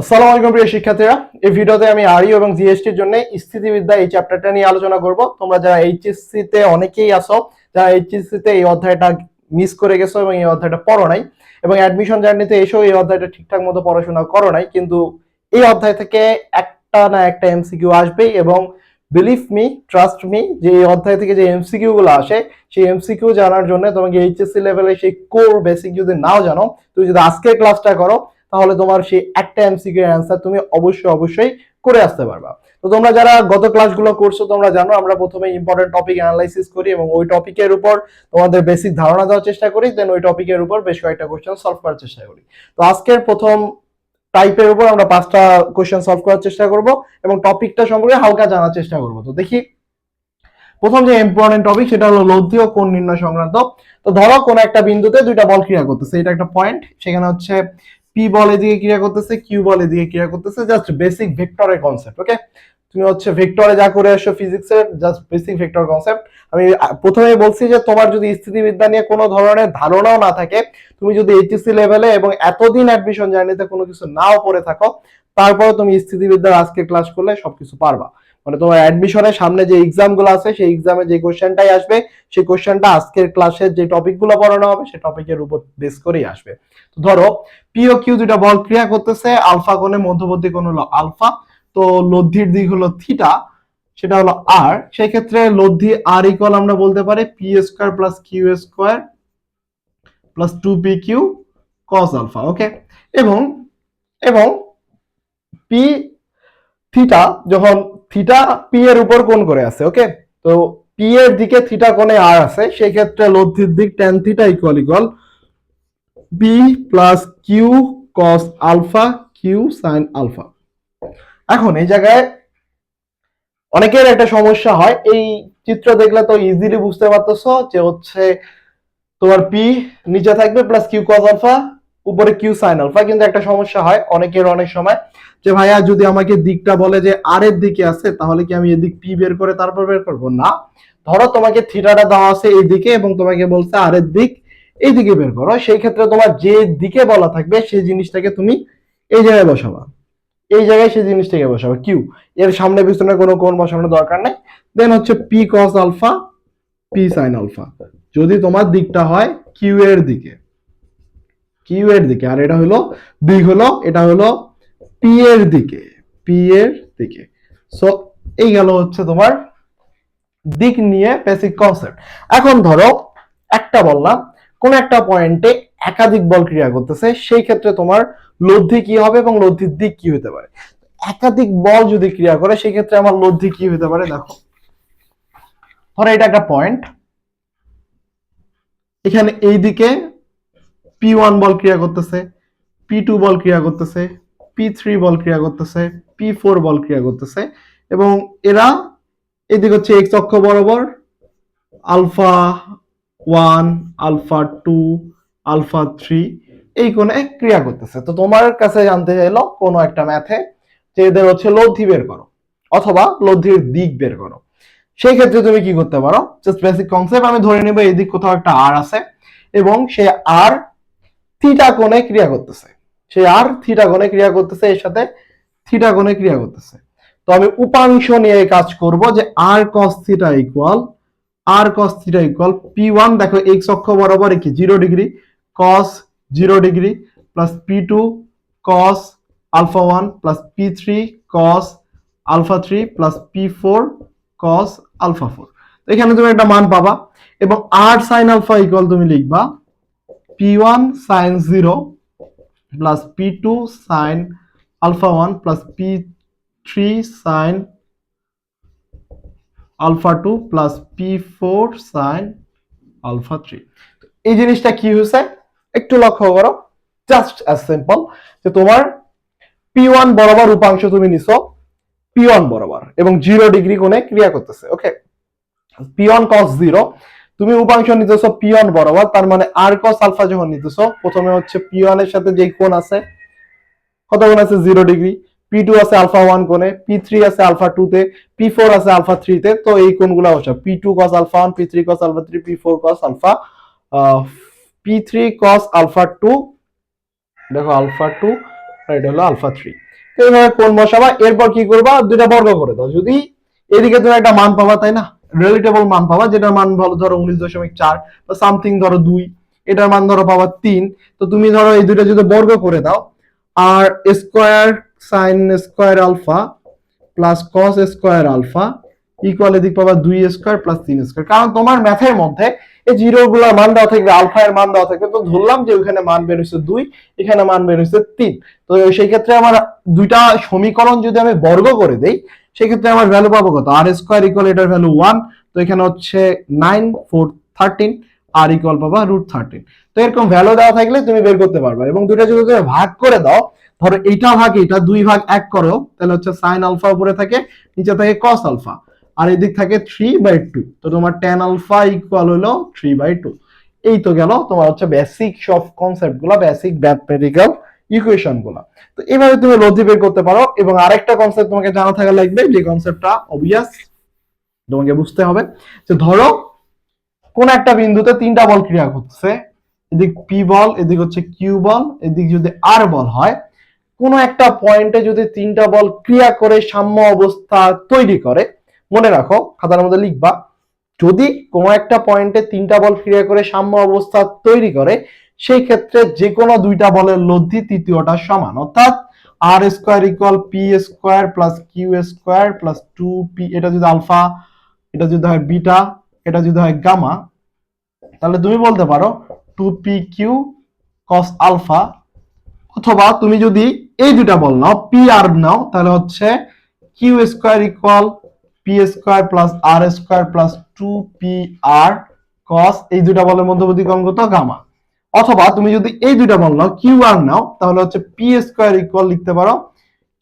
আসসালামু আলাইকুম প্রিয় শিক্ষার্থীরা। এই ভিডিওতে আমি আরইউ এবং জিএসটির জন্য স্থিতিবিদ্যা এই চ্যাপ্টারটা নিয়ে আলোচনা করব। তোমরা যারা এইচএসসি তে অনেকেই আসো যারা এইচএসসি তে এই অধ্যায়টা মিস করে গেছো এবং এই অধ্যায়টা পড়ো নাই এবং অ্যাডমিশন জার্নিতে এসেও এই অধ্যায়টা ঠিকঠাক মতো পড়াশোনা করো নাই, কিন্তু এই অধ্যায় থেকে একটা না একটা এমসিকিউ আসবেই এবং বিলিভ মি ট্রাস্ট মি যে এই অধ্যায় থেকে যে এমসিকিউ গুলো আসে, সেই এমসিকিউ জানার জন্য তোমাকে এইচএসসি লেভেলে সেই কোর বেসিক যদি নাও জানো, তুমি যদি আজকের ক্লাসটা করো তাহলে তোমার সেই একটা এমসিকিউ এর অ্যান্সার তুমি অবশ্যই অবশ্যই করে আসতে পারবা। তো তোমরা যারা গত ক্লাসগুলো করছ, তোমরা জানো আমরা প্রথমে ইম্পর্টেন্ট টপিক অ্যানালাইসিস করি এবং ওই টপিকের উপর তোমাদের বেসিক ধারণা দেওয়ার চেষ্টা করি দেন ওই টপিকের উপর বেশ কয়েকটা কোশ্চেন সলভ করার চেষ্টা করি। তো আজকের প্রথম টাইপের উপর আমরা পাঁচটা কোশ্চেন সলভ করার চেষ্টা করব এবং টপিকটা সম্পর্কে হালকা জানার চেষ্টা করব। তো দেখি, প্রথম যে ইম্পর্টেন্ট টপিক সেটা হলো লব্ধি ও কোণ নির্ণয় সংক্রান্ত। তো ধরো কোন একটা বিন্দুতে দুইটা বল ক্রিয়া করতেছে, এটা একটা পয়েন্ট সেখানে হচ্ছে পি বল এদিকে ক্রিয়া করতেছে কিউ বল এদিকে ক্রিয়া করতেছে জাস্ট বেসিক ভেক্টরের কনসেপ্ট ওকে তুমি হচ্ছে ভেক্টরে যা করে আসো ফিজিক্সের জাস্ট বেসিক ভেক্টর কনসেপ্ট আমি প্রথমেই বলছি যে তোমার যদি স্থিতিবিদ্যা নিয়ে কোনো ধরনের ধারণাও না থাকে, তুমি যদি এইচএসসি লেভেলে এবং এতদিন অ্যাডমিশন জার্নিতে কোনো কিছু নাও পড়ে থাকো তারপরে তুমি স্থিতিবিদ্যার আজকে ক্লাস করলে সবকিছু পারবা। মানে তোমার অ্যাডমিশনের সামনে যে এক্সামগুলো আছে, সেই এক্সামে যে কোশ্চেনটাই আসবে, সেই কোশ্চেনটা আজকের ক্লাসের যে টপিকগুলো পড়ানো হবে, সেই টপিকের উপর বেস করেই আসবে। তো ধরো পি ও কিউ দুইটা বল ক্রিয়া করতেছে, আলফা কোণে মধ্যবর্তী কোণ হলো আলফা, তো লব্ধির দিক হলো থিটা, সেটা হলো আর সেই ক্ষেত্রে লব্ধি আর ইকুয়াল আমরা বলতে পারি P square plus Q square plus two P Q cos alpha okay এবং এবং পি থিটা যখন থিটা পি এর উপর কোণ করে আছে ওকে তো পি এর দিকে থিটা কোণে আর আছে সেই ক্ষেত্রে লব্ধির দিক tan theta equal equal B plus Q cos alpha Q sine alpha এখন এই জায়গায় অনেকের একটা সমস্যা হয়, এই চিত্র দেখলে তো ইজিলি বুঝতে পারতেছো যে হচ্ছে তোমার পি নিচে থাকবে প্লাস কিউ কস আলফা উপরে কিউ সাইন আলফা কিন্তু একটা সমস্যা হয় অনেকের অনেক সময়। যে ভাইয়া যদি আমাকে দিকটা বলে যে আর এর দিকে আছে, তাহলে কি আমি এদিক পি বের করে তারপর বের করব? না। ধরো তোমাকে থিটাটা দেওয়া আছে এই দিকে এবং তোমাকে বলছে আর এর দিক এই দিকে বের করো। সেই ক্ষেত্রে তোমার যে দিকে বলা থাকবে, সেই জিনিসটাকে তুমি এই জায়গায় বসাবা। এই জায়গায় সেই জিনিসটাকে বসাবা। কিউ এর সামনে পিছনে কোনো কোণ বসানোর দরকার নেই। দেন হচ্ছে P cos alpha P sine alpha যদি তোমার দিকটা হয় কিউ এর দিকে। কিউ এর দিকে। আর এটা হলো, দিক হলো, এটা হলো পি এর দিকে পি এর দিকে। সো এই গেল হচ্ছে তোমার দিক নিয়ে বেসিক কনসেপ্ট এখন ধরো, একটা বললাম, কোন একটা পয়েন্টে একাধিক বল ক্রিয়া করতেছে, সেই ক্ষেত্রে তোমার লব্ধি কি হবে এবং লব্ধির দিক কি হতে পারে? একাধিক বল যদি ক্রিয়া করে, সেই ক্ষেত্রে আমার লব্ধি কি হতে পারে? দেখো। ধরো এটা একটা পয়েন্ট এখানে এই দিকে পি ওয়ান বল ক্রিয়া করতেছে পি টু বল ক্রিয়া করতেছে পি থ্রি বল ক্রিয়া করতেছে পি ফোর বল ক্রিয়া করতেছে এবং এরা এদিকে হচ্ছে এক্স অক্ষ বরাবর, alpha one alpha two alpha three এই কোণে ক্রিয়া করতেছে। তো তোমার কাছে জানতে চাইলো কোনো একটা ম্যাথে যে এদের হচ্ছে লব্ধি বের করো অথবা লব্ধির দিক বের করো। সেই ক্ষেত্রে তুমি কি করতে পারো? জাস্ট বেসিক কনসেপ্ট আমি ধরে নেব এই দিক কোথাও একটা আর আছে এবং সে আর থিটা কোণে ক্রিয়া করতেছে। সে আর থিটা ক্রিয়া করতেছে, এর সাথে থিটা ক্রিয়া করতেছে। তো আমি উপাংশ নিয়ে কাজ করব যে R cos theta equal R cos theta equal P one দেখো এক্স অক্ষ বরাবর কি zero degree cos zero degree plus P two cos alpha one plus P three cos alpha three plus P four cos alpha four এখানে তুমি একটা মান পাবা এবং আর সাইন আলফা ইকুয়াল তুমি লিখবা P one sine zero plus P two sine alpha one plus P three sine alpha two plus P four sine alpha three এই জিনিসটা কি হয়েছে? একটু লক্ষ্য করো। জাস্ট অ্যাজ সিম্পল যে তোমার পি বরাবর উপাংশ তুমি নিছো পি ওয়ান বরাবর এবং জিরো ডিগ্রি কোণে ক্রিয়া করতেছে okay P one cos zero তুমি উপাংশ নিতেছো পি ওয়ান বরাবর তার মানে আর কস আলফা যখন নিতেছো, প্রথমে হচ্ছে পি ওয়ানের সাথে যে কোণ আছে, কত কোণ আছে? জিরো ডিগ্রি পি টু আছে আলফা ওয়ান কোণে, পি থ্রি আছে আলফা টু তে, পি ফোর আছে আলফা থ্রি তে, তো এই কোণগুলো বসা P two cos alpha one P three cos alpha three P four cos alpha P three cos alpha two দেখো আলফা টু এটা হলো আলফা থ্রি এইভাবে কোন বসাবা, এরপর কি করবা? দুইটা বর্গ করে দাও। যদি এদিকে তুমি একটা মান পাবা, তাই না? রিলেটেবল মান পাবা, যেটার মান ভালো ধরো উনিশ দশমিক চার বা সামথিং ধরো দুই, এটার মান ধরো পাবা তিন। তো তুমি ধরো এই দুইটা যদি বর্গ করে দাও, R square sine square alpha plus cos square alpha equal এদিক পাবা দুই স্কোয়ার প্লাস তিন স্কোয়ার কারণ তোমার ম্যাথের মধ্যে এই জিরো গুলার মান দেওয়া থাকবে আলফা এর মান দেওয়া থাকবে। তো ধরলাম যে ওইখানে মান বের হয়েছে দুই, এখানে মান বের হয়েছে তিন। তো সেই ক্ষেত্রে আমার দুইটা সমীকরণ যদি আমি বর্গ করে দেই সেক্ষেত্রে আমার ভ্যালু পাবো কত? আর স্কোয়ার ইকুয়াল এটার ভ্যালু ওয়ান তো এখানে হচ্ছে nine four thirteen R equal পাবা রুট থার্টিন তো এরকম ভ্যালু দেওয়া থাকলে তুমি বের করতে পারবে এবং দুইটা যদি তুমি ভাগ করে দাও, ধরো এইটা ভাগ এটা দুই ভাগ এক করো, তাহলে হচ্ছে সাইন আলফা উপরে থাকে, নিচে থাকে কস আলফা আর এদিক থাকে থ্রি বাই টু তো তোমার টেন আলফা ইকুয়াল হলো থ্রি বাই টু এই তো গেল তোমার হচ্ছে বেসিক সব কনসেপ্টগুলা বেসিক ম্যাথমেটিক্যাল ইকুয়েশনগুলা। তো এইভাবে তুমি লব্ধি বের করতে পারো এবং আরেকটা কনসেপ্ট তোমাকে জানা থাকা লাগবে, যে কনসেপ্টটা অবভিয়াস তোমাকে বুঝতে হবে। যে ধরো, কোন একটা বিন্দুতে তিনটা বল ক্রিয়া করছে এদিক পি বল, এদিক হচ্ছে কিউ বল, এদিক যদি আর বল হয়, কোন একটা পয়েন্টে যদি তিনটা বল ক্রিয়া করে সাম্য অবস্থা তৈরি করে, মনে রাখো, খাতার মধ্যে লিখবা, যদি কোনো একটা পয়েন্টে তিনটা বল ক্রিয়া করে সাম্য অবস্থা তৈরি করে সেই ক্ষেত্রে যে কোনো দুইটা বলের লব্ধি তৃতীয়টা সমান। অর্থাৎ R square equal P square plus Q square plus two P এটা যদি আলফা এটা যদি হয় বিটা এটা যদি হয় গামা তাহলে তুমি বলতে পারো two P Q cos alpha অথবা তুমি যদি এই দুটা বল নাও পি আর নাও, তাহলে হচ্ছে Q square equal P square plus R square plus two P R cos এই দুটা বলের মধ্যবর্তী কত গামা অথবা তুমি যদি এই দুইটা বল নাও কিউ আর নাও, তাহলে হচ্ছে পি স্কোয়ার ইকুয়াল লিখতে পারো।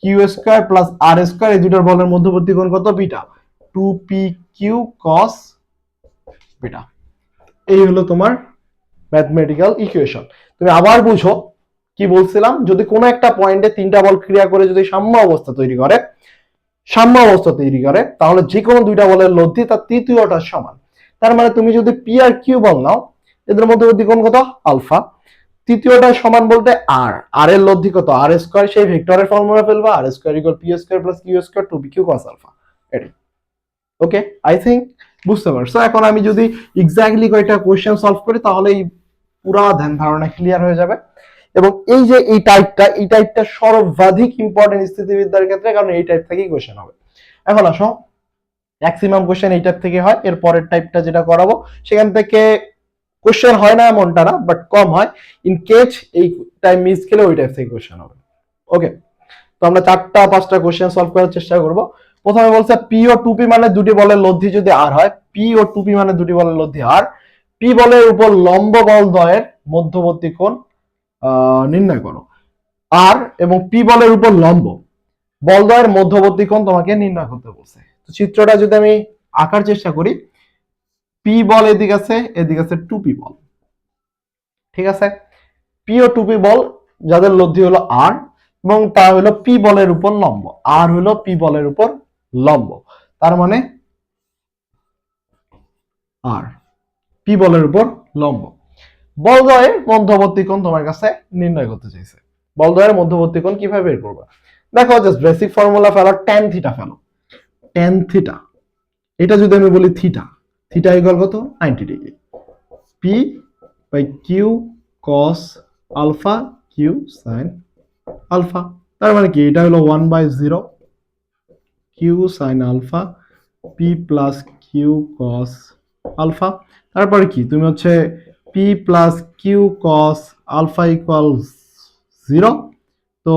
Q square plus R square এই দুটার বলের মধ্যবর্তী কোণ কত? Beta two P Q cos beta এই হলো তোমার ম্যাথমেটিক্যাল ইকুয়েশন তুমি আবার বুঝো কি বলছিলাম? যদি কোনো একটা পয়েন্টে তিনটা বল ক্রিয়া করে যদি সাম্য অবস্থা তৈরি করে, সাম্য অবস্থা তৈরি করে, তাহলে যে কোনো দুইটা বলের লব্ধি তার তৃতীয়টার সমান। তার মানে তুমি যদি পি আর কিউ বল নাও এদের মধ্যবর্তী কোণ কত? আলফা। তৃতীয়টা সমান বলতে আর আর এর লব্ধি কত? আর স্কোয়ার সেই ভেক্টরের ফর্মুলা ফেলবা। R square equal P square plus Q square two P Q cos alpha এটাই ওকে আই থিঙ্ক বুঝতে পারছ। এখন আমি যদি এক্স্যাক্টলি কয়েকটা কোয়েশ্চেন সলভ করি, তাহলে এই পুরা ধ্যান ধারণা ক্লিয়ার হয়ে যাবে। এবং এই যে এই টাইপটা এই টাইপটা সর্বাধিক ইম্পর্টেন্ট স্থিতিবিদ্যার ক্ষেত্রে, কারণ এই টাইপ থেকেই কোয়েশ্চেন হবে। এখন আসো। ম্যাক্সিমাম কোয়েশ্চেন এই টাইপ থেকে হয়। এর পরের টাইপটা যেটা করাবো, সেখান থেকে কোয়েশ্চেন হয় না, এমনটা না বাট কম হয়। ইন কেস এই টাইম মিস খেলে ওই টাইপ থেকে কোয়েশ্চেন হবে। ওকে তো আমরা চারটা, পাঁচটা কোয়েশ্চেন সলভ করার চেষ্টা করব। প্রথমে বলছে পি ও টুপি মানে দুটি বলের লব্ধি যদি আর হয় পি ও টুপি মানে দুটি বলের লব্ধি আর পি বলের উপর লম্ব বল দ্বয়ের মধ্যবর্তী কোণ নির্ণয় করো। আর এবং পি বলের উপর লম্ব বলদ্বয়ের মধ্যবর্তী কোণ তোমাকে নির্ণয় করতে বলছে। তো চিত্রটা যদি আমি আঁকার চেষ্টা করি পি বল এদিকে আছে এদিকে আছে টুপি বল। ঠিক আছে? পি ও টু পি বল, যাদের লব্ধি হলো আর এবং তা হলো পি বলের উপর লম্ব। আর হলো পি বলের উপর লম্ব। তার মানে আর পি বলের উপর লম্ব। বলদয়ের মধ্যবর্তী কোণ তোমার কাছে নির্ণয় করতে চাইছে। বলদয়ের মধ্যবর্তী কোণ কীভাবে বের করবা? দেখো জাস্ট বেসিক ফর্মুলা ফেলো টেন থিটা ফেলো। টেন থিটা এটা যদি আমি বলি থিটা থিটা ইকুয়াল কত? Ninety degree. P by Q cos alpha Q sine alpha. তার মানে কি? এটা হলো one by zero Q sine alpha P plus Q cos alpha. তারপরে কি? তুমি হচ্ছে P plus Q cos alpha equal zero তো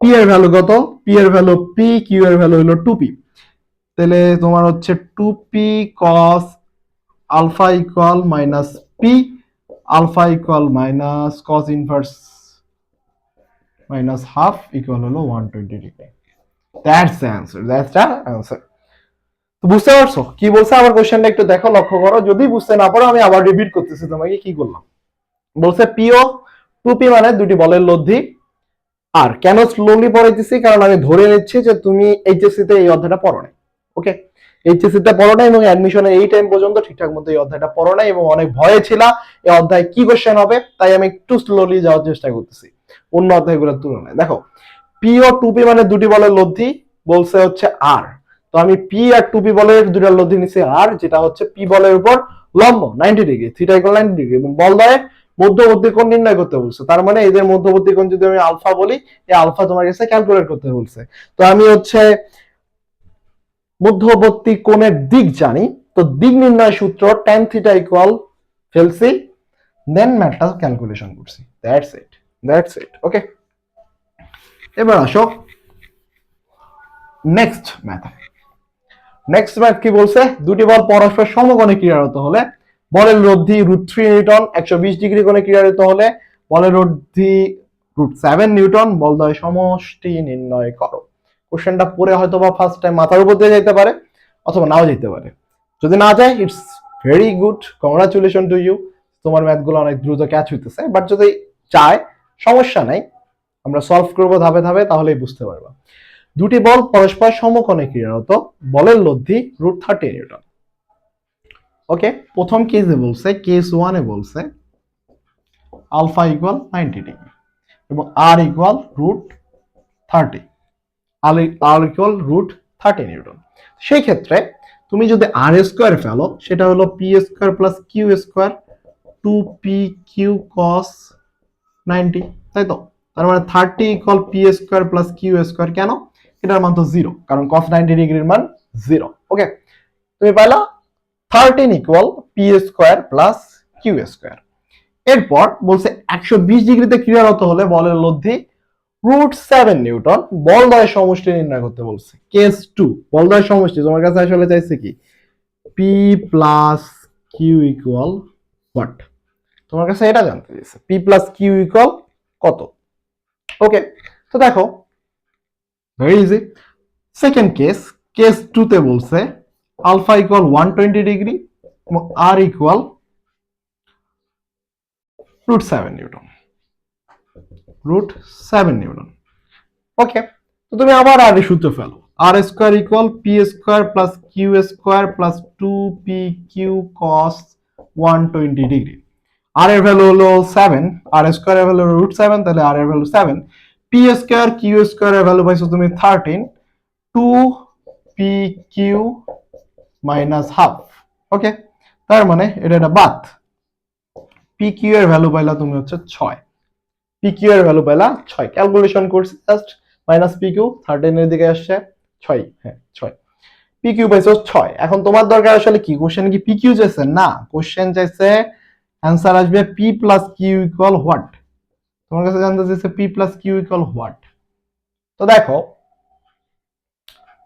পি এর ভ্যালু কত? পি এর ভ্যালু পি কিউ এর ভ্যালু হলো টু পি তাহলে তোমার হচ্ছে two P cos alpha equal minus P alpha equal minus cos inverse minus half equal হলো one twenty degree that's the answer that's the answer তো বুঝতে পারছ? কি বলছে? আমার কোশ্চেনটা একটু দেখো, লক্ষ্য করো। যদি বুঝতে না পারো, আমি আবার রিপিট করতেছি তোমাকে, কি করলাম? বলছে পিও টু পি মানে দুটি বলের লব্ধি। আর কেন স্লোলি পড়াইতেছি? কারণ আমি ধরে নিচ্ছি যে তুমি এইচএসসি তে এই অধ্যায়টা পড়ো নাই। ওকে এইচএসসি তে পড়ো নাই এবং অ্যাডমিশনের এই টাইম পর্যন্ত ঠিকঠাক মতো এই অধ্যায়টা পড়ো নাই এবং অনেক ভয়ে ছিল। এই অধ্যায় কি কোশ্চেন হবে? তাই আমি একটু স্লোলি যাওয়ার চেষ্টা করতেছি। অন্য অধ্যায়গুলোর তুলনায়। দেখো পি ও টু পি মানে দুটি বলের লব্ধি বলছে হচ্ছে আর তো আমি পি আর টু পি বলের দুটার লব্ধি নিচ্ছি আর যেটা হচ্ছে পি বলের উপর লম্ব ninety degree theta equal ninety degree এবং বল দ্বয়ে মধ্যবর্তী কোণ নির্ণয় করতে বলছে। তার মানে এদের মধ্যবর্তী কোণ যদি আমি আলফা বলি, এই আলফা তোমার কাছে ক্যালকুলেট করতে বলছে। তো আমি হচ্ছে মধ্যবর্তী কোণের দিক জানি, তো দিক নির্ণয় সূত্র tan থিটা ইকুয়াল ফেলছি দেন ম্যাথটা ক্যালকুলেশন করছি। That's it that's it okay এবার আসো নেক্সট ম্যাথ নেক্সট ম্যাথ কি বলছে? দুটি বল পরস্পর সমকোণে ক্রিয়ারত হলে, বলের রোধি রুট থ্রি নিউটন, একশো বিশ ডিগ্রি কোণে ক্রিয়ারত হলে, বলের রোধি রুট সেভেন নিউটন বলদয় সমষ্টি নির্ণয় করো। কোশ্চেনটা পড়ে হয়তো বা ফার্স্ট টাইম মাথার উপর দিয়ে যেতে পারে, অথবা নাও যেতে পারে। যদি না যায় it's very good congratulation to you তোমার ম্যাথগুলো অনেক দ্রুত ক্যাচ হইতেছে বাট যদি চায়, সমস্যা নাই। আমরা সলভ করব ধাপে ধাপে, তাহলেই বুঝতে পারবা। দুটি বল পরস্পর সমকোণে ক্রিয়ারত বলের লব্ধি রুট থার্টি নিউটন ওকে প্রথম কেসে বলছে কেস ওয়ানে বলছে আলফা ইকুয়াল নাইনটি ডিগ্রি এবং R equal root thirty R equal root thirty newton. সেই ক্ষেত্রে তুমি যদি আর স্কোয়ার ফেলো, সেটা হলো P square plus Q square two P Q cos ninety তাই তো? তার মানে thirty equal P square plus Q square কেন? এটার মান তো জিরো কারণ কস নাইনটি ডিগ্রির মান জিরো ওকে তুমি পাইলা thirteen equal P square plus Q square এরপর বলছে একশো বিশ ডিগ্রিতে ক্রিয়ারত হলে বলের লব্ধি রুট সেভেন নিউটন, বলদয় সমষ্টি নির্ণয় করতে বলছে। কেস টু, বলদয় সমষ্টি, তোমার কাছে আসলে চাইছে কি? P plus Q equal what তোমার কাছে এটা জানতে চাইছে পি প্লাস কিউ ইকুয়াল কত? ওকে তো দেখো very easy second case case টুতে বলছে alpha equal one twenty degree এবং R equal root seven newton. Root seven newton okay তো তুমি আবার আর সূত্র ফেলো। R square equal P square plus Q square plus two P Q cos one twenty degree R এর value হলো seven R square এর value root seven তাহলে R এর value seven P square Q square এর value পাইছো তুমি thirteen two P Q minus half okay তার মানে এটা একটা বাদ। পি কিউ এর ভ্যালু পাইলা তুমি হচ্ছে ছয়। পি কিউ এর ভ্যালু পাইলা ছয়। ক্যালকুলেশন করছি just minus P Q thirteen এর দিকে আসছে ছয়। হ্যাঁ ছয়। পি কিউ পাইছো ছয়। এখন তোমার দরকার আসলে কি? কোশ্চেন কি পি কিউ চাইছে? না কোশ্চেন চাইছে অ্যান্সার আসবে P plus Q equal what তোমার কাছে জানতে চাইছে P plus Q equal what তো দেখো,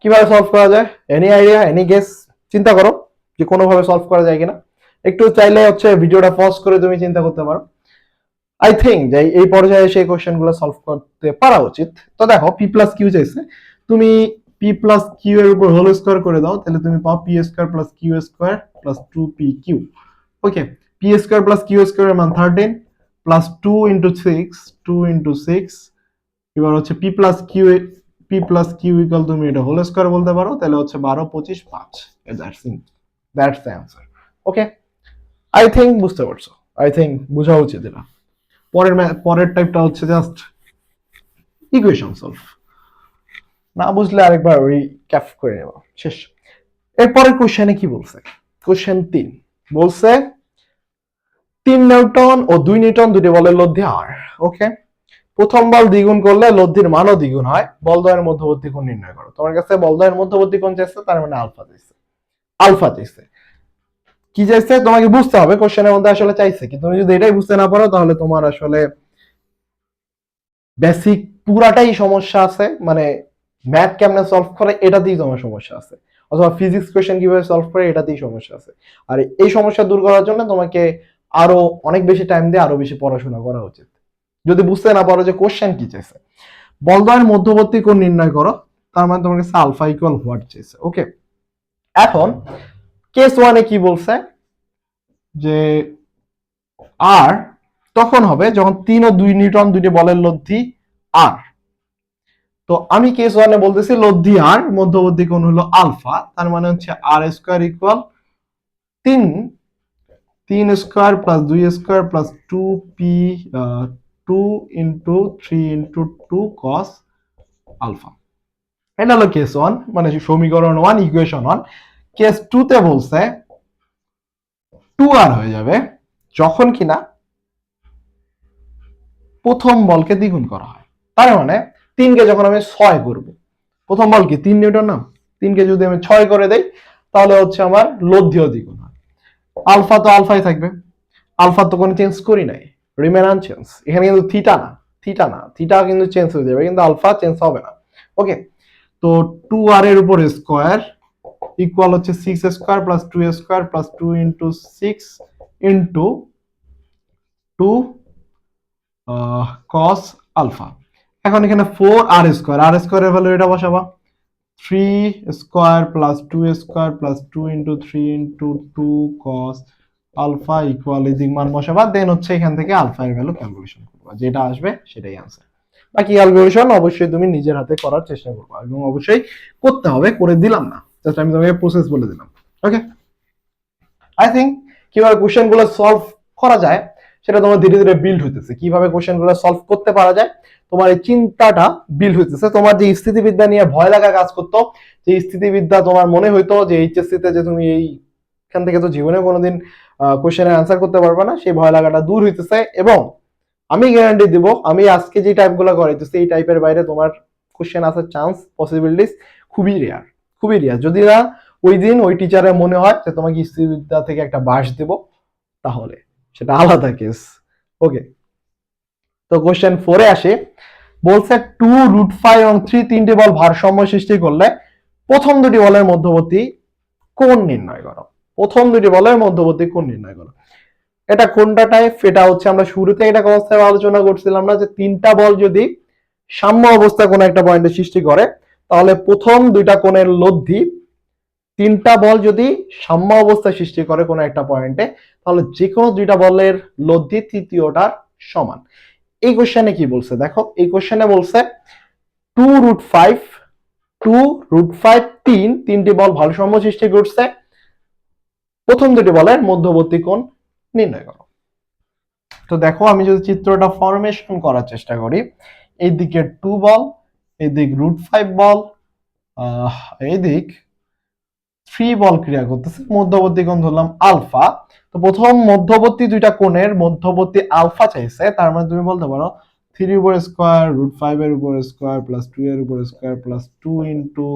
কীভাবে সলভ করা যায়? এনি আইডিয়া এনি গেস চিন্তা করো যে কোনোভাবে সলভ করা যায় কিনা। একটু চাইলে হচ্ছে ভিডিওটা পজ করে তুমি চিন্তা করতে পারো। আই থিঙ্ক যে এই পর্যায়ে সেই কোশ্চেনগুলো সলভ করতে পারা উচিত। তো দেখো পি প্লাস কিউ চাইছে। তুমি পি প্লাস কিউ এর উপর হোল স্কোয়ার করে দাও, তাহলে তুমি পাও P square plus Q square plus two P Q okay P square plus Q square এর মান thirteen plus two into six two into six এবার হচ্ছে P plus Q P plus Q equal তুমি এটা হোল স্কোয়ার বলতে পারো, তাহলে হচ্ছে বারো, পঁচিশ, পাঁচ। That's that's the answer okay I think বুঝতে পারছ। আই থিঙ্ক বোঝা উচিত এটা। পরের পরের টাইপটা হচ্ছে জাস্ট ইকুয়েশন সলভ না বুঝলে আরেকবার রিক্যাপ করে নেব। শেষ। এরপরের কোশ্চেনে কি বলছে? কোশ্চেন তিন। বলছে, তিন নিউটন ও দুই নিউটন দুটি বলের লব্ধি আর ওকে প্রথম বল দ্বিগুণ করলে লব্ধির মানও দ্বিগুণ হয় বলদয়ের মধ্যবর্তী কোণ নির্ণয় করো। তোমার কাছে বলদয়ের মধ্যবর্তী কোণ চাইছে, তার মানে আলফা চাইছে। আলফা চাইছে। কি চাইছে? তোমাকে বুঝতে হবে কোশ্চেনের মধ্যে আসলে চাইছে কি? তুমি যদি এটাই বুঝতে না পারো, তাহলে তোমার আসলে বেসিক পুরাটাই সমস্যা আছে। মানে ম্যাথ কেমনে সলভ করে এটাতেই তোমার সমস্যা আছে। অথবা ফিজিক্স কোশ্চেন কীভাবে সলভ করে এটাতেই সমস্যা আছে। আর এই সমস্যা দূর করার জন্য তোমাকে আরও অনেক বেশি টাইম দিয়ে আরও বেশি পড়াশোনা করা উচিত। যদি বুঝতে না পারো যে কোশ্চেন কি চাইছে। বলদয়ের মধ্যবর্তী কোণ নির্ণয় করো, তার মানে তোমার কাছে আলফা ইকুয়াল হোয়াট চাইছে ওকে এখন কেস ওয়ানে কি বলছে? যে আর তখন হবে যখন তিন ও দুই নিউটন দুইটি বলের লব্ধি আর। তো আমি কেস ওয়ানে বলতেছি লব্ধি আর, মধ্যবর্তী কোণ হলো আলফা, তার মানে হচ্ছে আর স্কোয়ার ইকুয়াল তিন। তিন স্কোয়ার প্লাস দুই square plus two P two into three into two cos alpha. এটা হলো কেস ওয়ান মানে সমীকরণ one equation one. Case two তে বলছে টু আর হয়ে যাবে, যখন কিনা প্রথম বলকে দ্বিগুণ করা হয়। তার মানে তিনকে যখন আমি ছয় করব, প্রথম বল কি তিন নিউটন না তিনকে যদি আমি ছয় করে দেই, তাহলে হচ্ছে আমার লব্ধিও দ্বিগুণ হয়। আলফা তো আলফাই থাকবে, আলফা তো কোনো চেঞ্জ করি নাই রিমেন আনচেঞ্জ এখানে কিন্তু থিটা না থিটা না থিটা কিন্তু চেঞ্জ হয়ে যাবে, কিন্তু আলফা চেঞ্জ হবে না। ওকে তো টু আর এর উপর স্কোয়ার ইকুয়াল হচ্ছে six square plus two square plus two into six into two cos alpha এখন এখানে ফোর আর স্কোয়ার আর স্কোয়ারের ভ্যালু এটা বসাবা। Three square plus two square plus two into three into two cos alpha equal এই মান বসাবা। দেন হচ্ছে এখান থেকে আলফা এর ভ্যালু ক্যালকুলেশন করবা। যেটা আসবে সেটাই আনসার বাকি ক্যালকুলেশন অবশ্যই তুমি নিজের হাতে করার চেষ্টা করবা এবং অবশ্যই করতে হবে, করে দিলাম না। জাস্ট আমি তোমাকে প্রসেস বলে দিলাম। ওকে আই থিঙ্ক কীভাবে কোশ্চেনগুলো সলভ করা যায়, সেটা তোমার ধীরে ধীরে বিল্ড হইতেছে। কীভাবে কোশ্চেনগুলো সলভ করতে পারা যায়, তোমার এই চিন্তাটা বিল্ড হইতেছে। তোমার যে স্থিতিবিদ্যা নিয়ে ভয় লাগা কাজ করতো, যে স্থিতিবিদ্যা তোমার মনে হইতো যে এইচএসসি তে যে তুমি এই এখান থেকে তো জীবনে কোনোদিন কোশ্চেনের আনসার করতে পারবে না, সেই ভয় লাগাটা দূর হইতেছে এবং আমি গ্যারান্টি দিব, আমি আজকে যে টাইপগুলো করাইতেছি, এই টাইপের বাইরে তোমার কোশ্চেন আসার চান্স পসিবিলিটিস খুবই রেয়ার খুবই রেয়ার যদি না ওই দিন ওই টিচারের মনে হয় যে, তোমাকে স্থিতিবিদ্যা থেকে একটা বাস দেব, তাহলে। সেটা আলাদা কেস ওকে তো কোশ্চেন ফোরে আসে। বলছে টু রুট ফাইভ এবং থ্রি তিনটি বল ভারসাম্য সৃষ্টি করলে প্রথম দুটি বলের মধ্যবর্তী কোন নির্ণয় করো। প্রথম দুটি বলের মধ্যবর্তী কোন নির্ণয় করো। এটা কোনটা টাইপ এটা হচ্ছে আমরা শুরুতে এটা অবস্থায় আলোচনা করছিলাম না যে তিনটা বল যদি সাম্য অবস্থা কোনো একটা পয়েন্টে সৃষ্টি করে তাহলে প্রথম দুইটা কোণের লব্ধি, তিনটা বল যদি সাম্য অবস্থা সৃষ্টি করে কোনো একটা পয়েন্টে তাহলে যে কোনো দুইটা বলের লব্ধি তৃতীয়টার সমান। এই কোশ্চেনে কি বলছে? দেখো, এই কোশ্চেনে বলছে two root five two root five তিন, তিনটি বল ভারসাম্য সৃষ্টি করছে। প্রথম দুটি বলের মধ্যবর্তী কোণ নির্ণয় করো। তো দেখো, আমি যদি চিত্রটা ফরমেশন করার চেষ্টা করি, এইদিকে টু বল এদিক রুট ফাইভ বল এদিক থ্রি বল ক্রিয়া করতেছে, মধ্যবর্তী কোণ ধরলাম আলফা তো প্রথম মধ্যবর্তী দুইটা কোণের মধ্যবর্তী আলফা চাইছে, তার মানে তুমি বলতে পারো থ্রি উপর স্কোয়ার রুট ফাইভ এর উপর স্কোয়ার প্লাস টু এর উপর square plus two into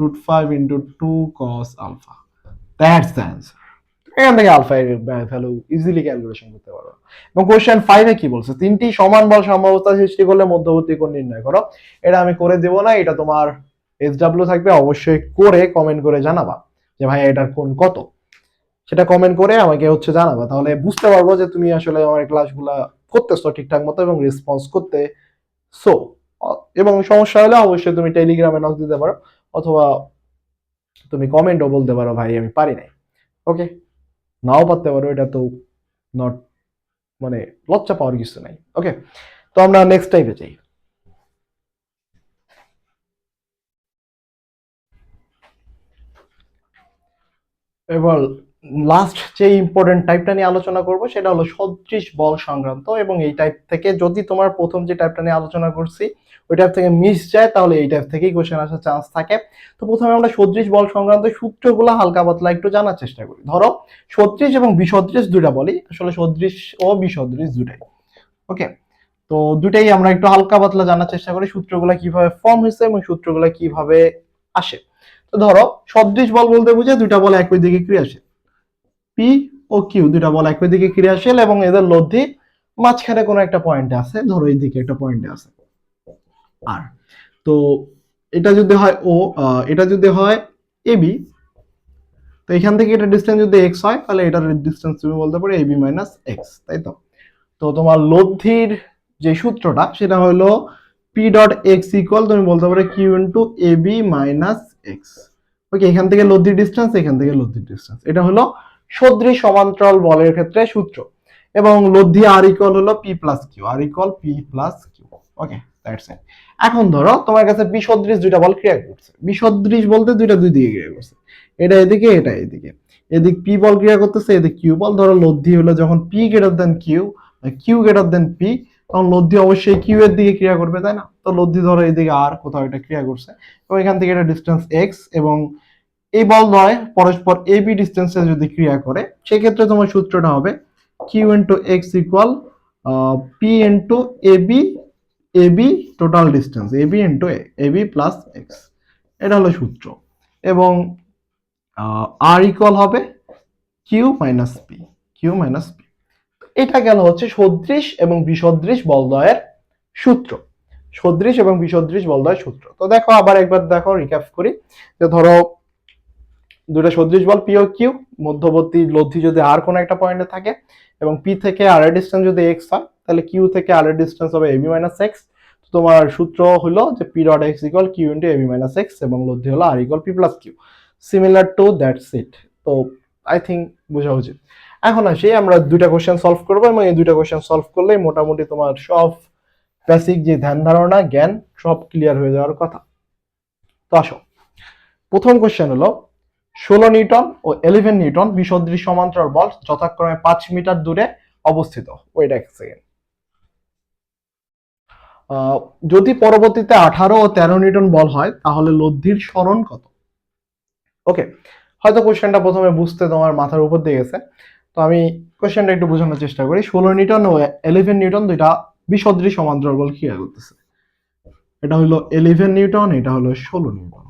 root five into two cos alpha that's the answer এখান থেকে আলফা এর ভ্যালু ইজিলি ক্যালকুলেশন করতে পারো। এবং কোশ্চেন ফাইভে কি বলছে? তিনটি সমান বল সাম্যাবস্থা সৃষ্টি করলে মধ্যবর্তী কোণ নির্ণয় করো। এটা আমি করে দেবো না, এটা তোমার এস ডাব্লিউ থাকবে, অবশ্যই করে কমেন্ট করে জানাবা যে ভাই এটার কোন কত। সেটা কমেন্ট করে আমাকে হচ্ছে জানাবা, তাহলে বুঝতে পারব যে তুমি আসলে আমার ক্লাসগুলা করতেছো ঠিকঠাক মতো এবং রেসপন্স করতে সো এবং সমস্যা হলে অবশ্যই তুমি টেলিগ্রামে নক দিতে পারো, অথবা তুমি কমেন্টও বলতে পারো, ভাই, আমি পারি নাই। ওকে নাও পারতে পারো এটা তো নট মানে লজ্জা পাওয়ার কিছু নাই। ওকে তো আমরা নেক্সট টাইপে যাই। এবার লাস্ট যে ইম্পর্টেন্ট টাইপটা নিয়ে আলোচনা করব, সেটা হলো সদৃশ বল সংক্রান্ত এবং এই টাইপ থেকে যদি তোমার প্রথম যে টাইপটা নিয়ে আলোচনা করছি, ওই টাইপ থেকে মিস যায়, তাহলে এই টাইপ থেকেই কোশ্চেন আসার চান্স থাকে। তো প্রথমে আমরা সদৃশ বল সংক্রান্ত সূত্রগুলো হালকা পাতলা একটু জানার চেষ্টা করি। ধরো, সদৃশ এবং বিসদৃশ দুটা বলি আসলে সদৃশ ও বিসদৃশ দুটাই ওকে তো দুটাই আমরা একটু হালকা পাতলা জানার চেষ্টা করি, সূত্রগুলো কীভাবে ফর্ম হয়েছে এবং সূত্রগুলো কীভাবে আসে। তো ধরো, সদৃশ বল বলতে বুঝে দুটা বল একই দিকে ক্রিয়াশীল পি ও কিউ দুটা বল একই দিকে ক্রিয়াশীল এবং এদের লব্ধি মাঝখানে কোনো একটা পয়েন্টে আছে, ধরো এই দিকে একটা পয়েন্টে আছে। আর তো এটা যদি হয় ও এটা যদি হয় এ বি তো এখান থেকে এটা ডিস্টেন্স যদি এক্স হয়, তাহলে এটার ডিস্টেন্স তুমি বলতে পারো এবি মাইনাস এক্স তাই তো? তো তোমার লব্ধির যে সূত্রটা, সেটা হলো পি ডট এক্স ইকুয়াল তুমি বলতে পারো Q into A B minus X okay এখান থেকে লব্ধির ডিস্টেন্স এখান থেকে লব্ধির ডিস্টেন্স এটা হলো সদৃশ সমান্তরাল বলের ক্ষেত্রে সূত্র। এবং লব্ধি আর ইকুয়াল হলো P plus Q R equal P plus Q okay that's it এখন ধরো তোমার কাছে বিসদৃশ দুইটা বল ক্রিয়া করছে। বিসদৃশ বলতে দুইটা দুই দিকে ক্রিয়া করছে। এটা এদিকে এটা এদিকে। এদিক পি বল ক্রিয়া করতেছে, এদিক কিউ বল। ধরো লব্ধি হলো যখন P greater than Q Q greater than P তখন লব্ধি অবশ্যই কিউ এর দিকে ক্রিয়া করবে, তাই না? তো লব্ধি ধরো এদিকে আর কোথাও এটা ক্রিয়া করছে। তো এখান থেকে এটা ডিস্টেন্স এক্স এবং এই বল নয় পরস্পর এ বি ডিস্টেন্সে যদি ক্রিয়া করে, সেক্ষেত্রে তোমার সূত্রটা হবে Q into X equal P into A B A B total distance A B into A B plus X এটা হলো সূত্র। এবং আর ইকুয়াল হবে Q minus P Q minus P এটা গেল হচ্ছে সদৃশ এবং বিসদৃশ বলদয়ের সূত্র। সদৃশ এবং বিসদৃশ বলদয়ের সূত্র। তো দেখো, আবার একবার দেখো রিক্যাপ করি। যে ধরো দুটা সদৃশ বল পি ও কিউ মধ্যবর্তী লব্ধি যদি আর কোনো একটা পয়েন্টে থাকে, এবং পি থেকে আর এর ডিস্টেন্স যদি এক্স হয়, তাহলে কিউ থেকে আর এর ডিস্টেন্স হবে এবি মাইনাস এক্স তোমার সূত্র হলো যে P dot X equal Q into AB minus X এবং লব্ধি হলো R equal P plus Q similar to that's it তো আই থিঙ্ক বোঝা উচিত। এখন আসি, আমরা দুইটা কোশ্চেন সলভ করব, এবং এই দুইটা কোশ্চেন সলভ করলেই মোটামুটি তোমার সব বেসিক যে ধ্যান ধারণা, জ্ঞান, সব ক্লিয়ার হয়ে যাওয়ার কথা। তো আসো। প্রথম কোশ্চেন হলো ষোলো নিউটন ও এলিভেন নিউটন বিসদৃশ সমান্তরাল বল যথাক্রমে পাঁচ মিটার দূরে অবস্থিত। ওয়েট এক সেকেন্ড যদি পরবর্তীতে আঠারো ও তেরো নিউটন বল হয়, তাহলে লব্ধির স্মরণ কত? ওকে হয়তো কোশ্চেনটা প্রথমে বুঝতে তোমার মাথার উপর দিয়ে গেছে। তো আমি কোশ্চেনটা একটু বোঝানোর চেষ্টা করি। ষোলো নিউটন ও এলিভেন নিউটন দুইটা বিসদৃশ সমান্তরাল বল ক্রিয়া করতেছে এটা হলো এলিভেন নিউটন, এটা হলো ষোলো নিউটন।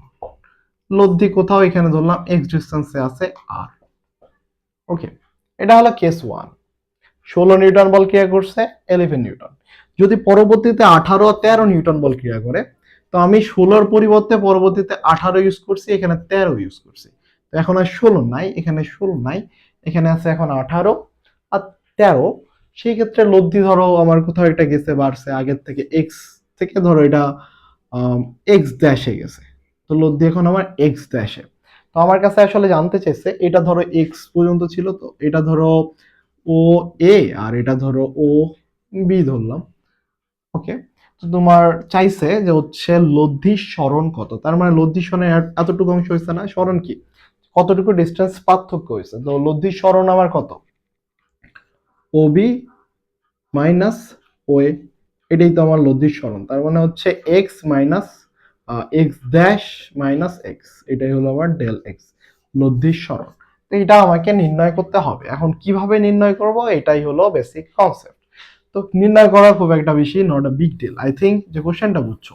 লব্ধি কোথাও এখানে ধরলাম এক্স ডিস্টেন্সে আছে আর ওকে এটা হলো কেস ওয়ান ষোলো নিউটন বল ক্রিয়া করছে এলিভেন নিউটন। যদি পরবর্তীতে আঠারো তেরো নিউটন বল ক্রিয়া করে, তো আমি ষোলোর পরিবর্তে পরবর্তীতে আঠারো ইউজ করছি, এখানে তেরো ইউজ করছি। তো এখন আর ষোলো নাই, এখানে ষোলো নাই, এখানে আছে এখন আঠারো আর তেরো। সেই ক্ষেত্রে লব্ধি ধরো, আমার কোথাও একটা গেছে, বাড়ছে, আগের থেকে এক্স থেকে ধরো এটা এক্স ড্যাশে গেছে। তো লব্ধি এখন আমার এক্স ড্যাশে তো আমার কাছে আসলে জানতে চাইছে, এটা ধরো এক্স পর্যন্ত ছিল তো, এটা ধরো ও এ আর এটা ধরো ও বি ধরলাম। ওকে তো তোমার চাইছে যে হচ্ছে লব্ধির স্মরণ কত? তার মানে লব্ধির স্মরণে এতটুকু অংশ হয়েছে না, স্মরণ কি? কতটুকু ডিস্টেন্স পার্থক্য হয়েছে? তো লব্ধির স্মরণ আমার কত? ও বি মাইনাস ও এ এটাই তো আমার লব্ধির স্মরণ। তার মানে হচ্ছে X minus X dash minus X এটাই হলো আমার ডেল এক্স লব্ধির স্মরণ তো এটা আমাকে নির্ণয় করতে হবে। এখন কীভাবে নির্ণয় করব? এটাই হলো বেসিক কনসেপ্ট তো নির্ণয় করা খুব একটা বেশি not a big deal I think যে কোশ্চেনটা বুঝছ।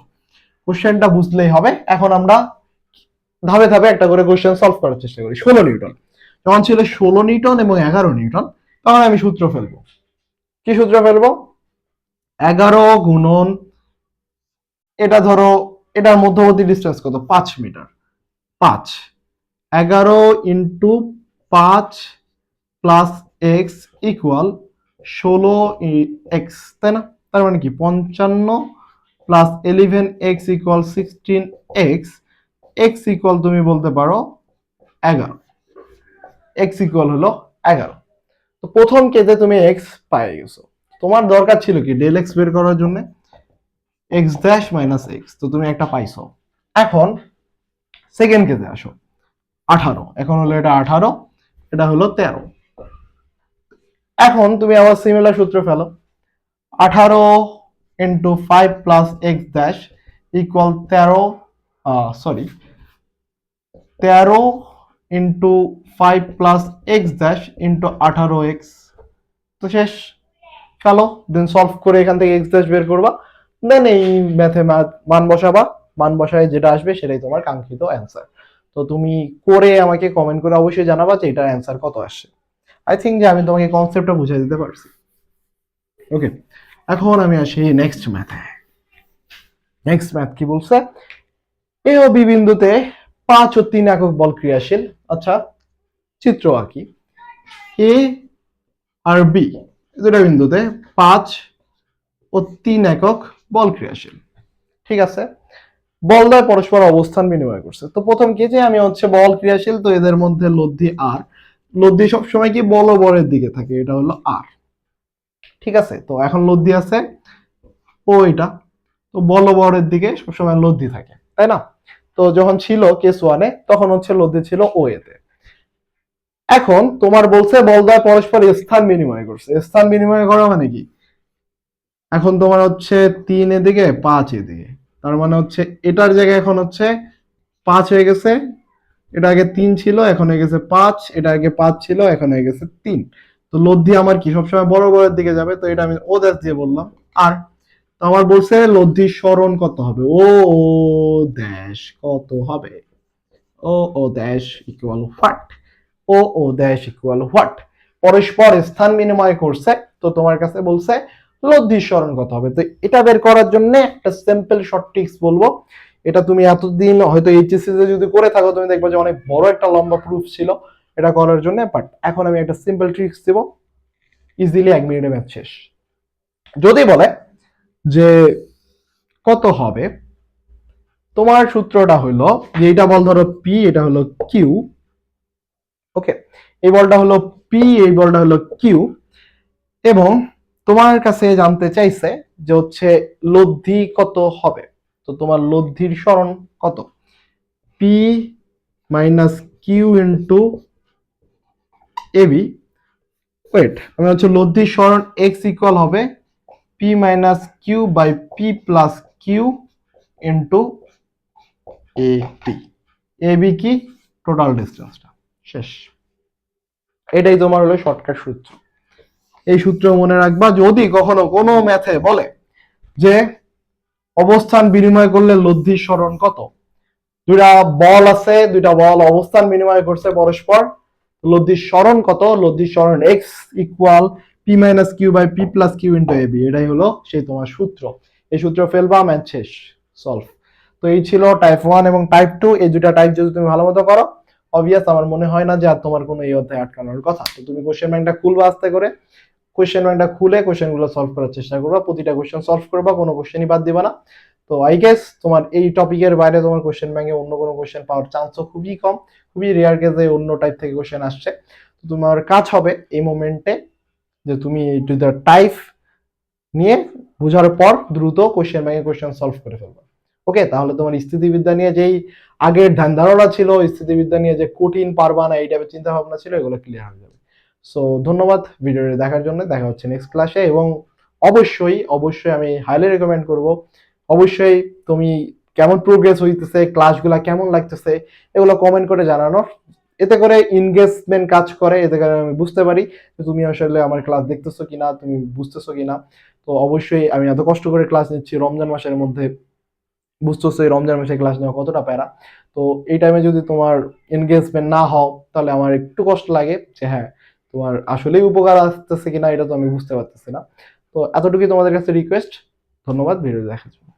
কোশ্চেনটা বুঝলেই হবে। এখন আমরা ধাপে ধাপে একটা করে কোশ্চেন সলভ করার চেষ্টা করি। ষোলো নিউটন। যখন ছিল ষোলো নিউটন এবং এগারো নিউটন, তখন আমি সূত্র ফেলব। কি সূত্র ফেলব? এগারো গুণন, এটা ধরো এটার মধ্যবর্তী ডিস্টেন্স কত? পাঁচ মিটার পাঁচ। এগারো ইন্টু পাঁচ প্লাস এক্স ইকুয়াল ষোলো এক্স তাই না? তার মানে কি? পঞ্চান্ন plus eleven X equal sixteen X X equal তুমি বলতে পারো এগারো। এক্স ইকুয়াল হলো এগারো। তো প্রথম কেজে তুমি এক্স পাই গেছো। তোমার দরকার ছিল কি? ডেল এক্স বের করার জন্য? এক্স ড্যাশ মাইনাস এক্স তো তুমি একটা পাইছো। এখন সেকেন্ড কেজে আসো। আঠারো, এখন হলো এটা আঠারো, এটা হলো তেরো। এখন তুমি আবার সিমিলার সূত্র ফেলো। আঠারো into five plus X dash equal তেরো সরি তেরো into five plus X dash into আঠারো এক্স তো শেষ, ফেলো দেন সলভ করে এখান থেকে এক্স ড্যাশ বের করবা। দেন এই ম্যাথে মান বসাবা। মান বসায় যেটা আসবে সেটাই তোমার কাঙ্ক্ষিত অ্যান্সার তো তুমি করে আমাকে কমেন্ট করে অবশ্যই জানাবা যে এটার অ্যান্সার কত আসছে আই থিঙ্ক যে আমি তোমাকে কনসেপ্টটা বুঝিয়ে দিতে পারছি। ওকে এখন আমি আসি নেক্সট ম্যাথে নেক্সট ম্যাথ কি বলছে? এ ও বি বিন্দুতে পাঁচ ও তিন একক বল ক্রিয়াশীল। আচ্ছা চিত্র আঁকি এ আর বি দুটা বিন্দুতে পাঁচ ও তিন একক বল ক্রিয়াশীল। ঠিক আছে? বলদয় পরস্পর অবস্থান বিনিময় করছে। তো প্রথম কি যে আমি হচ্ছে বল ক্রিয়াশীল, তো এদের মধ্যে লব্ধি আর। লব্ধি সবসময় কি বল ও বরের দিকে থাকে, এটা হলো আর। ঠিক আছে? তো এখন লব্ধি আছে, ও এটা। তো বল ও বরের দিকে সবসময় লব্ধি থাকে, তাই না? তো যখন ছিল কেস ওয়ানে তখন হচ্ছে লব্ধি ছিল ও এতে এখন তোমার বলছে বলদয় পরস্পর স্থান বিনিময় করছে। স্থান বিনিময় করা মানে কি? এখন তোমার হচ্ছে তিন এদিকে, পাঁচ এদিকে। তার মানে হচ্ছে এটার জায়গায় এখন হচ্ছে পাঁচ হয়ে গেছে, এটা আগে তিন ছিল, এখন হয়ে গেছে পাঁচ, এটা আগে পাঁচ ছিল, এখন হয়ে গেছে তিন। তো লব্ধি আমার কি? সবসময় বড় বড়ের দিকে যাবে, তো এটা আমি ও দিয়ে বললাম। আর তো আমার বলছে লব্ধির স্মরণ কত হবে? ও ড্যাশ কত হবে? O O dash equal what O O dash equal what পরস্পর স্থান বিনিময় করছে, তো তোমার কাছে বলছে লব্ধির স্মরণ কত হবে। তো এটা বের করার জন্য একটা সিম্পল শর্ট ট্রিক্স বলব। এটা তুমি এতদিন হয়তো এইচএসসি তে যদি করে থাকো, তুমি দেখবে যে অনেক বড় একটা লম্বা প্রুফ ছিল এটা করার জন্য। বাট এখন আমি একটা সিম্পল ট্রিক্স দেবো। ইজিলি এক মিনিটে ম্যাথ শেষ। যদি বলে যে কত হবে? তোমার সূত্রটা হলো যে এটা বল ধরো পি এটা হলো কিউ ওকে এই বলটা হলো পি এই বলটা হলো কিউ এবং তোমার কাছে জানতে চাইছে যে হচ্ছে লব্ধি কত হবে? তো তোমার লব্ধির স্মরণ কত? P minus Q into AB wait আমি হচ্ছে লব্ধির স্মরণ এক্স ইকুয়াল হবে P minus Q by P plus Q into A P A B কি? টোটাল ডিস্টেন্সটা শেষ। এটাই তোমার হলো শর্টকাট সূত্র। এই সূত্র মনে রাখবা, যদি কখনো কোনো ম্যাথে বলে যে অবস্থান বিনিময় করলে লব্ধির স্মরণ কত? দুইটা বল আছে, দুইটা বল অবস্থান বিনিময় করছে পরস্পর লব্ধির স্মরণ কত? লব্ধির স্মরণ X equal P minus Q by P plus Q into A B এটাই হলো সেই তোমার সূত্র। এই সূত্র ফেলবা, ম্যাথ শেষ সলভ তো এই ছিল টাইপ ওয়ান এবং টাইপ টু এই দুটা টাইপ যদি তুমি ভালো মতো করো অবভিয়াস আমার মনে হয় না যে আর তোমার কোনো এই অধ্যায় আটকানোর কথা। তো তুমি কোশ্চেন ব্যাংকটা খুলবা আস্তে করে। কোশ্চেন ব্যাংকটা খুলে কোশ্চেনগুলো সলভ করার চেষ্টা করবা, প্রতিটা কোশ্চেন সলভ করবা, কোনো কোশ্চেনই বাদ দিবা না। তো আই গেস তোমার এই টপিকের বাইরে তোমার কোয়েশ্চেন ব্যাংকে অন্য কোনো কোয়েশ্চেন পাওয়ার চান্সও খুবই কম, খুবই রেয়ার কেসে অন্য টাইপ থেকে কোশ্চেন আসছে। তো তোমার কাজ হবে এই মোমেন্টে যে তুমি দুইটা টাইপ নিয়ে বোঝার পর দ্রুত কোশ্চেন ব্যাংকে কোশ্চেন সলভ করে ফেলবা। ওকে তাহলে তোমার স্থিতিবিদ্যা নিয়ে যেই আগের ধ্যান ধারণা ছিল, স্থিতিবিদ্যা নিয়ে যে কঠিন পারবা না, এই টাইপের চিন্তা ভাবনা ছিল, এগুলো ক্লিয়ার হয়ে যাবে। সো ধন্যবাদ ভিডিওটি দেখার জন্য। দেখা হচ্ছে নেক্সট ক্লাসে এবং অবশ্যই অবশ্যই আমি হাইলি রেকমেন্ড করব। অবশ্যই তুমি কেমন প্রোগ্রেস হইতেছে ক্লাসগুলা কেমন লাগতেছে, এগুলো কমেন্ট করে জানানোর। এতে করে ইনগেজমেন্ট কাজ করে, এতে করে আমি বুঝতে পারি যে তুমি আসলে আমার ক্লাস দেখতেছো কিনা, তুমি বুঝতেছো কিনা। তো অবশ্যই আমি এত কষ্ট করে ক্লাস নিচ্ছি, রমজান মাসের মধ্যে বুঝতেছো এই রমজান মাসে ক্লাস নেওয়া কতটা প্যারা। তো এই টাইমে যদি তোমার এনগেজমেন্ট না হও, তাহলে আমার একটু কষ্ট লাগে যে হ্যাঁ তোমার আসলেই উপকার আসতেছে কিনা, এটা তো আমি বুঝতে পারতেছি না। তো এতটুকুই তোমাদের কাছে রিকোয়েস্ট ধন্যবাদ ভিডিও দেখার জন্য।